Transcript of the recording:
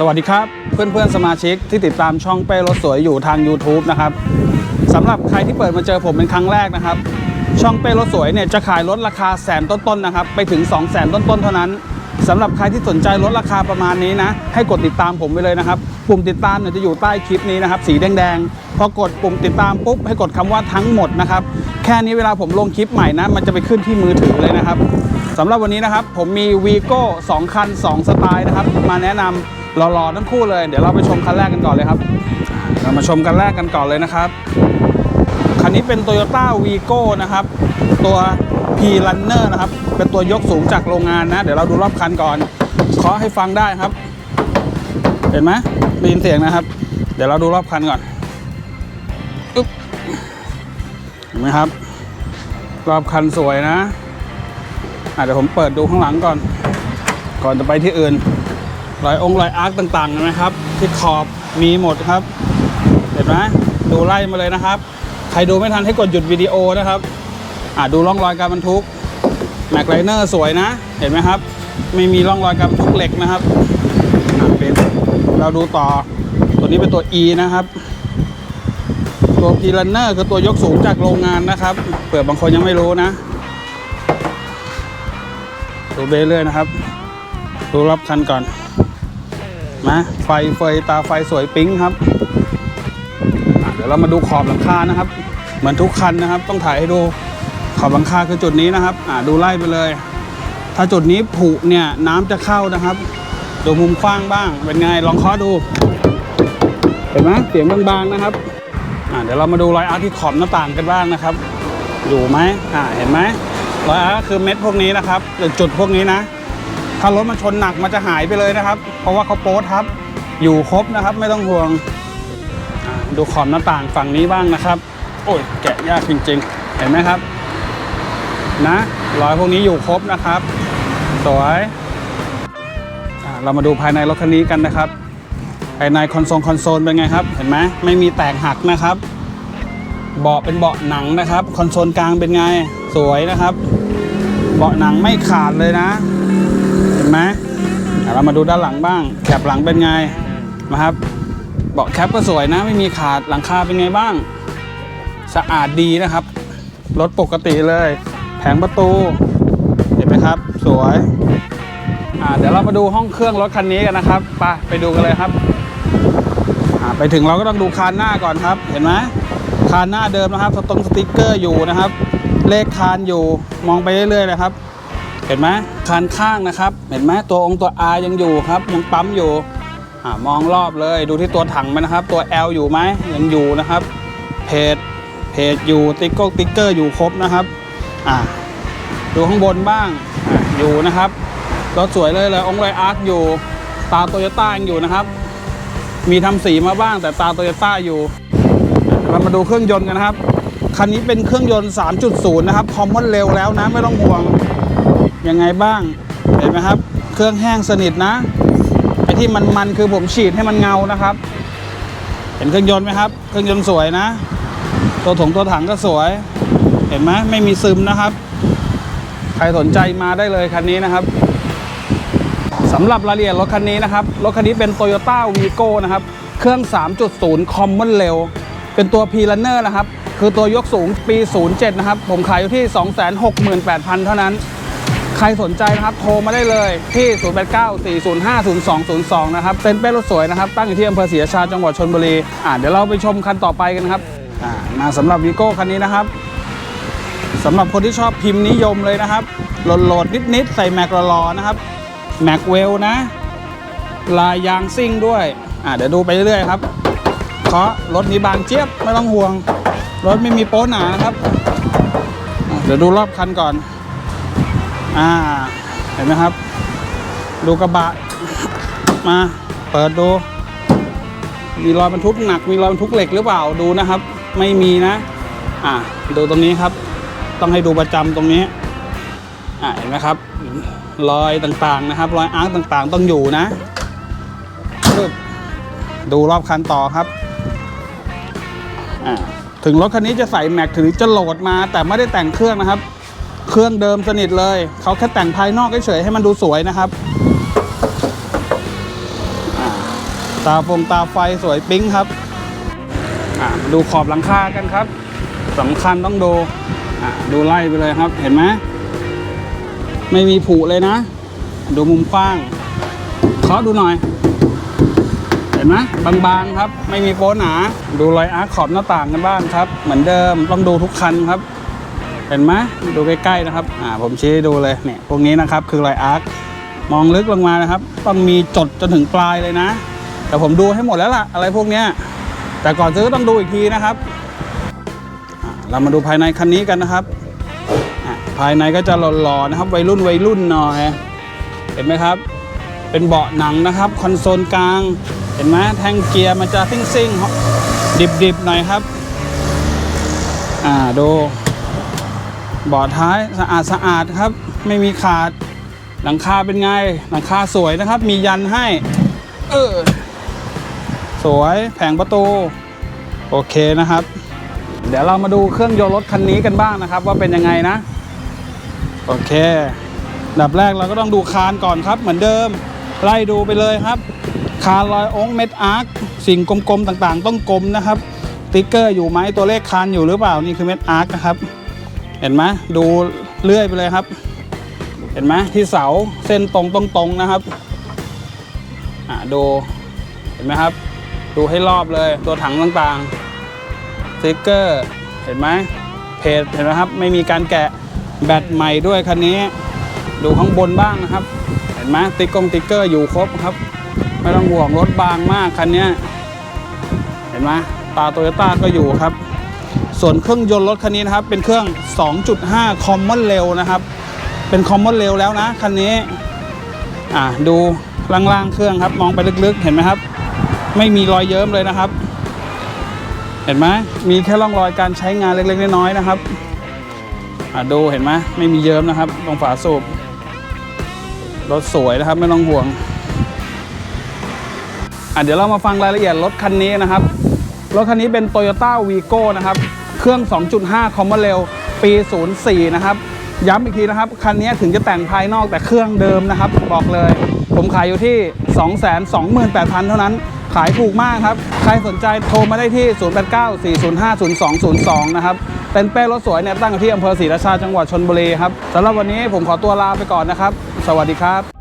สวัสดีครับ เพื่อนๆ สมาชิกที่ติดตามช่องเป้รถสวยอยู่ทาง YouTube นะครับสำหรับใครที่เปิดมาเจอผมเป็นครั้งแรกนะครับ ช่องเป้รถสวยเนี่ยจะขายรถราคาแสนต้นๆนะครับไปถึง 2 0 0แสนต้นๆ เท่านั้นสำหรับใครที่สนใจลดราคาประมาณนี้นะ ให้กดติดตามผมไปเลยนะครับ ปุ่มติดตามเนี่ยจะอยู่ใต้คลิปนี้นะครับ สีแดงๆ พอกดปุ่มติดตามปุ๊บ ให้กดคำว่าทั้งหมดนะครับ แค่นี้เวลาผมลงคลิปใหม่นะ มันจะไปขึ้นที่มือถือเลยนะครับสำหรับวันนี้นะครับ ผมมีวีโก้2คัน 2 สไตล์นะครับ มาแนะนำ หล่อๆทั้งคู่เลย เดี๋ยวเราไปชมคันแรกกันก่อนเลยครับ เรามาชมกันแรกกันก่อนเลยนะครับ คันนี้เป็น Toyota Vigo นะครับ ตัว P Runner นะครับ เป็นตัวยกสูงจากโรงงานนะ เดี๋ยวเราดูรอบคันก่อนเคาะให้ฟังได้ครับ เห็นไหมได้ยินเสียงนะครับ เดี๋ยวเราดูรอบคันก่อนอึ๊บเห็นไหมครับ รอบคันสวยนะอะเดี๋ยวผมเปิดดูข้างหลังก่อน ก่อนจะไปที่อื่น รอยองค์รอยอาร์คต่างๆนไหมครับ ที่ขอบมีหมดครับ เห็นไหมดูไล่มาเลยนะครับ ใครดูไม่ทันให้กดหยุดวิดีโอนะครับอ่าดูร่องรอยการบรรทุกแม็กไลเนอร์สวยนะ เห็นไหมครับ ไม่มีร่องรอยการบรรทุกเหล็กนะครับอ่าเป็นเราดูต่อตัวนี้เป็นตัว E นะครับ ตัวพีลันเนอร์คือตัวยกสูงจากโรงงานนะครับเผื่อบางคนยังไม่รู้นะดูเบเรื่อยนะครับ ดูรอบคันก่อน นะไฟเฟยตาไฟสวยปิ๊งครับ เดี๋ยวเรามาดูขอบหลังคานะครับ เหมือนทุกคันนะครับ ต้องถ่ายให้ดูขอบหลังคาคือจุดนี้นะครับอ่าดูไล่ไปเลย ถ้าจุดนี้ผุเนี่ยน้ำจะเข้านะครับ ดูมุมกว้างบ้าง เป็นไงลองเคาะดู เห็นไหมเสียงบางๆนะครับอ่าเดี๋ยวเรามาดูรอยอาร์ที่ขอบหน้าต่างกันบ้างนะครับ อยู่ไหมอ่าเห็นไหมรอยอาร์คือเม็ดพวกนี้นะครับหรือจุดพวกนี้นะ ถ้ารถมันชนหนักมันจะหายไปเลยนะครับ เพราะว่าเขาโป๊ทับอยู่ครบนะครับ ไม่ต้องห่วง ดูขอบหน้าต่างฝั่งนี้บ้างนะครับ โอ้ยแกะยากจริง ๆ เห็นไหมครับนะรอยพวกนี้อยู่ครบนะครับ สวยเรามาดูภายในรถคันนี้กันนะครับ ภายในคอนโซลคอนโซลเป็นไงครับ เห็นไหมไม่มีแตกหักนะครับ เบาะเป็นเบาะหนังนะครับ คอนโซลกลางเป็นไง สวยนะครับ เบาะหนังไม่ขาดเลยนะ นไหมเรามาดูด้านหลังบ้างแคปหลังเป็นไงนะครับเบาะแคปก็สวยนะไม่มีขาดหลังคาเป็นไงบ้าง สะอาดดีนะครับรถปกติเลย แผงประตูเห็นไหมครับ สวยเดี๋ยวเรามาดูห้องเครื่องรถคันนี้กันนะครับไปไปดูกันเลยครับไปถึงเราก็ต้องดูคานหน้าก่อนครับ เห็นไหมคานหน้าเดิมนะครับสตรงสติ๊กเกอร์อยู่นะครับ เลขคานอยู่มองไปเรื่อยๆนะครับ เห็นไหมคานข้างนะครับ เห็นไหมตัวองค์ตัว R ยังอยู่ครับยังปั๊มอยู่อ่ามองรอบเลยดูที่ตัวถังมันนะครับ ตัว L อยู่ไหมยังอยู่นะครับ เพจเพจอยู่ติ๊กโก้ติ๊กเกอร์อยู่ครบนะครับอ่าดูข้างบนบ้างอ่าอยู่นะครับรถสวยเลยเลยองค์ไรอาร์คอยู่ตาโตโยต้ายังอยู่นะครับ มีทำสีมาบ้างแต่ตาโตโยต้าอยู่เรามาดูเครื่องยนต์กันนะครับ คันนี้เป็นเครื่องยนต์ 3.0 นะครับคอมมอนเร็วแล้วนะไม่ต้องห่วง ยังไงบ้าง เห็นไหมครับ เครื่องแห้งสนิทนะไอที่มันมันคือผมฉีดให้มันเงานะครับ เห็นเครื่องยนต์ไหมครับ เครื่องยนต์สวยนะ ตัวถงตัวถังก็สวย เห็นไหมไม่มีซึมนะครับ ใครสนใจมาได้เลยคันนี้นะครับสำหรับรายละเอียดรถคันนี้นะครับ รถคันนี้เป็น Toyota Vigo นะครับ เครื่อง 3.0 Common Rail เป็นตัว P Runner นะครับ คือตัวยกสูงปี 07 นะครับ ผมขายอยู่ที่ 268,000 เท่านั้น ใครสนใจนะครับโทรมาได้เลยที่ 0894050202 นะครับเป็นเป้รถสวยนะครับตั้งอยู่ที่อำเภอศรีราชาจังหวัดชลบุรีอ่าเดี๋ยวเราไปชมคันต่อไปกันครับอ่ามาสำหรับวีโก้คันนี้นะครับสำหรับคนที่ชอบพิมพ์นิยมเลยนะครับโหลดๆนิดๆใส่แม็กรอๆนะครับแม็กเวลนะ ลายยางซิ่งด้วยอ่าเดี๋ยวดูไปเรื่อยๆครับเคาะรถนี้บางเจี๊ยบไม่ต้องห่วง รถไม่มีโป๊หนานะครับ เดี๋ยวดูรอบคันก่อน อ่า เห็นไหมครับ ดูกระบะ มา เปิดดู มีรอยบรรทุกหนัก มีรอยบรรทุกเหล็กหรือเปล่า ดูนะครับ ไม่มีนะ อ่า ดูตรงนี้ครับ ต้องให้ดูประจำตรงนี้ อ่า เห็นไหมครับ รอยต่างๆนะครับ รอยอาร์คต่างๆ ต้องอยู่นะ ดูรอบคันต่อครับ อ่า ถึงรถคันนี้จะใส่แม็กถึงจะโหลดมา แต่ไม่ได้แต่งเครื่องนะครับ เครื่องเดิมสนิทเลย เขาแค่แต่งภายนอกเฉยให้มันดูสวยนะครับ ตาฟงตาไฟสวยปิ๊งครับดูขอบหลังคากันครับสำคัญต้องดูดูไล่ไปเลยครับเห็นไหมไม่มีผุเลยนะ ดูมุมกว้างเคาะดูหน่อย เห็นไหมบางๆครับ ไม่มีโป๊หนา ดูรอยอาร์คขอบหน้าต่างกันบ้างครับ เหมือนเดิมต้องดูทุกคันครับ เห็นไหมดูใกล้ๆนะครับอ่าผมชี้ให้ดูเลยเนี่ยพวกนี้นะครับคือรอยอาร์คมองลึกลงมานะครับ ต้องมีจดจนถึงปลายเลยนะ แต่ผมดูให้หมดแล้วล่ะ อะไรพวกเนี้ยแต่ก่อนซื้อก็ต้องดูอีกทีนะครับอ่าเรามาดูภายในคันนี้กันนะครับอ่าภายในก็จะหล่อๆนะครับ วัยรุ่นวัยรุ่นหน่อย เห็นไหมครับ เป็นเบาะหนังนะครับ คอนโซลกลาง เห็นไหมแทงเกียร์มันจะซิ่งซิ่งดิบๆ หน่อยครับ อ่าดู บาะท้ายสะอาดสะอาดครับ ไม่มีขาดหลังคาเป็นไง หลังคาสวยนะครับ มียันให้ เออ สวยแผงประตู โอเคนะครับ เดี๋ยวเรามาดูเครื่องยนต์รถคันนี้กันบ้างนะครับ ว่าเป็นยังไงนะ โอเคดับแรกเราก็ต้องดูคานก่อนครับ เหมือนเดิม ไล่ดูไปเลยครับ คานลอยองค์เม็ดอาร์คสิ่งกลมๆต่างๆ ต้องกลมนะครับติ๊กเกอร์อยู่ไหมตัวเลขคานอยู่หรือเปล่านี่คือเม็ดอาร์คนะครับ เห็นไหมดูเลื่อยไปเลยครับ เห็นไหมที่เสาเส้นตรงตรงตรงๆนะครับอ่าดูเห็นไหมครับ ดูให้รอบเลยตัวถังต่างๆสติ๊กเกอร์เห็นไหมเพจเห็นไหมครับไม่มีการแกะแบตใหม่ด้วยคันนี้ ดูข้างบนบ้างนะครับ เห็นไหมติ๊กกงติ๊กเกอร์อยู่ครบครับ ไม่ต้องห่วงรถบางมากคันนี้เห็นไหมตาโตโยต้าก็อยู่ครับ ส่วนเครื่องยนต์รถคันนี้นะครับ เป็นเครื่อง 2.5 Common Rail นะครับ เป็น Common Rail แล้วนะคันนี้ อ่าดูล่างๆเครื่องครับ มองไปลึกๆ เห็นไหมครับ ไม่มีรอยเยิ้มเลยนะครับ เห็นไหมมีแค่ร่องรอยการใช้งานเล็กๆน้อยๆนะครับอ่าดูเห็นไหมไม่มีเยิ้มนะครับตรงฝาสูบรถสวยนะครับไม่ต้องห่วงอะเดี๋ยวเรามาฟังรายละเอียดรถคันนี้นะครับ รถคันนี้เป็น Toyota Vigo นะครับ รื่อง 2.5 Common Rail ปี 04 นะครับ ย้ำอีกทีนะครับ คันนี้ถึงจะแต่งภายนอกแต่เครื่องเดิมนะครับ บอกเลย ผมขายอยู่ที่ 228,000 เท่านั้น ขายถูกมากครับ ใครสนใจโทรมาได้ที่ 0894050202 นะครับเต็นท์เป้รถสวยเนี่ยตั้งอยู่ที่อำเภอศรีราชาจังหวัดชนบุรีครับสำหรับวันนี้ผมขอตัวลาไปก่อนนะครับ สวัสดีครับ